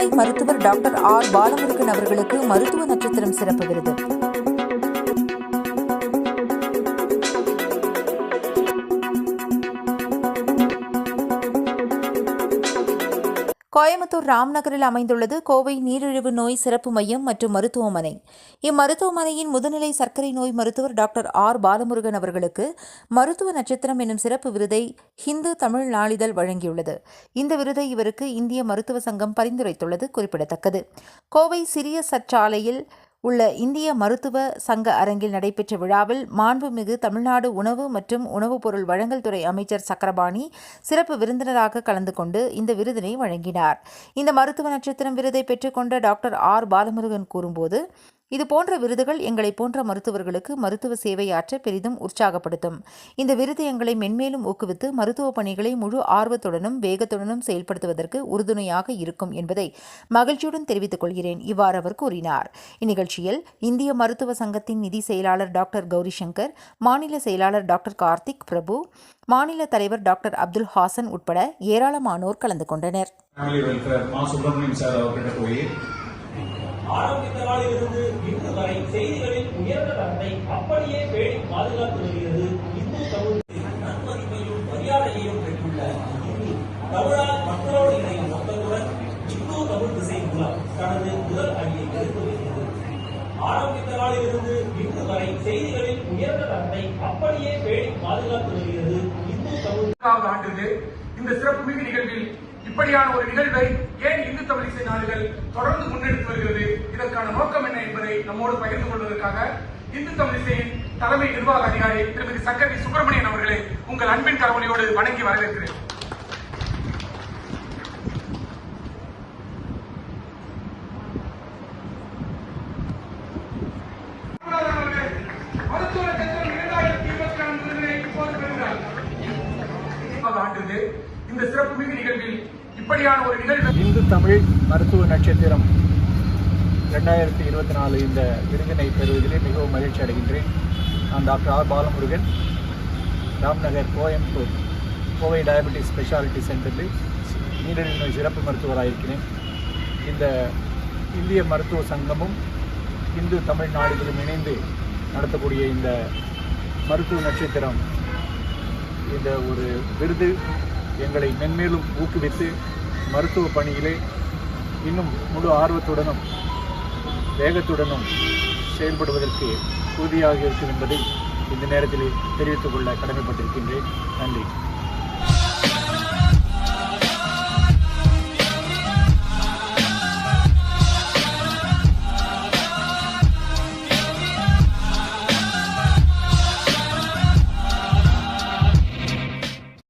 கோவை மருத்துவர் doctor R Balamurugan அவர்களுக்கு மருத்துவ நட்சத்திரம் சிறப்பு விருது. கோயம்புத்தூர் ராம்நகரில் அமைந்துள்ளது கோவை நீரிழிவு நோய் சிறப்பு மையம் மற்றும் மருத்துவமனை. இம்மருத்துவமனையின் முதுநிலை சர்க்கரை நோய் மருத்துவர் டாக்டர் ஆர். பாலமுருகன் அவர்களுக்கு மருத்துவ நட்சத்திரம் என்னும் சிறப்பு விருதை ஹிந்து தமிழ் நாளிதழ் வழங்கியுள்ளது. இந்த விருதை இவருக்கு இந்திய மருத்துவ சங்கம் பரிந்துரைத்துள்ளது குறிப்பிடத்தக்கது. கோவை சிறிய சற்சாலையில் உள்ள இந்திய மருத்துவ சங்க அரங்கில் நடைபெற்ற விழாவில் மாண்புமிகு தமிழ்நாடு உணவு மற்றும் உணவுப் பொருள் வழங்கல் துறை அமைச்சர் சக்கரபாணி சிறப்பு விருந்தினராக கலந்து கொண்டு இந்த விருதினை வழங்கினார். இந்த மருத்துவ நட்சத்திரம் விருதை பெற்றுக்கொண்ட டாக்டர் ஆர். பாலமுருகன் கூறும்போது இது போன்ற விருதுகள் எங்களை போன்ற மருத்துவர்களுக்கு மருத்துவ சேவையாற்ற பெரிதும் உற்சாகப்படுத்தும். இந்த விருது எங்களை மென்மேலும் ஊக்குவித்து மருத்துவ பணிகளை முழு ஆர்வத்துடனும் வேகத்துடனும் செயல்படுத்துவதற்கு உறுதுணையாக இருக்கும் என்பதை மகிழ்ச்சியுடன் தெரிவித்துக் கொள்கிறேன் இவ்வாறு அவர் கூறினார். இந்நிகழ்ச்சியில் இந்திய மருத்துவ சங்கத்தின் நிதி செயலாளர் டாக்டர் கௌரி சங்கர் மாநில செயலாளர் டாக்டர் கார்த்திக் பிரபு மாநில தலைவர் டாக்டர் அப்துல் ஹாசன் உட்பட ஏராளமானோர் கலந்து கொண்டனர். ஃபேமிலி வெல்ஃபேர் ஆரம்பித்த நாளிலிருந்து இன்று வரை செய்திகளில் உயர்ந்த தரத்தை அப்படியே பேணி பாதுகாத்து வருகிறது. இந்து தமிழ் நன்மதிப்பையும் மரியாதையையும் பெற்றுள்ள இந்து தமிழால் மக்களோடு இணையும் நோக்கத்துடன் இந்து தமிழ் திசை மூலம் தனது முதல் அடியை எடுத்து வருகிறது ஆரம்பித்த நாளிலிருந்து இன்று வரை செய்திகளில் உயர்ந்த தரத்தை அப்படியே பேணி பாதுகாத்து வருகிறது. இந்து தமிழ் இரண்டாவது ஆண்டு இந்த சிறப்புமிகு நிகழ்வில் இப்படியான ஒரு நிகழ்வை ஏன் இந்து தமிழிசை நாடுகள் தொடர்ந்து முன்னெடுத்து வருகிறது? இதற்கான நோக்கம் என்ன என்பதை நம்மோடு பகிர்ந்து கொள்வதற்காக இந்து தமிழிசையின் தலைமை நிர்வாக அதிகாரி திருமதி சங்கரி சுப்பிரமணியன் அவர்களை உங்கள் அன்பின் கரவொலியோடு வணங்கி வரவேற்கிறேன். ஆண்டு இந்த சிறப்புமிகு நிகழ்வில் இப்படியான ஒரு நிகழ்வு இந்து தமிழ் மருத்துவ நட்சத்திரம் ரெண்டாயிரத்தி இருபத்தி நாலு இந்த விருதினை பெறுவதிலே மிகவும் மகிழ்ச்சி அடைகின்றேன். நான் doctor R Balamurugan Ramnagar Coimbatore Kovai diabetes speciality சென்டரில் நீரிழிவு நோய் சிறப்பு மருத்துவராக இருக்கிறேன். இந்த இந்திய மருத்துவ சங்கமும் இந்து தமிழ் நாடுகளும் இணைந்து நடத்தக்கூடிய இந்த மருத்துவ நட்சத்திரம் இந்த ஒரு விருது எங்களை மென்மேலும் ஊக்குவித்து மருத்துவ பணியிலே இன்னும் முழு ஆர்வத்துடனும் வேகத்துடனும் செயல்படுவதற்கு உறுதியாக இருக்கும் என்பதை இந்த நேரத்தில் தெரிவித்துக் கொள்ள கடமைப்பட்டிருக்கின்றேன். நன்றி.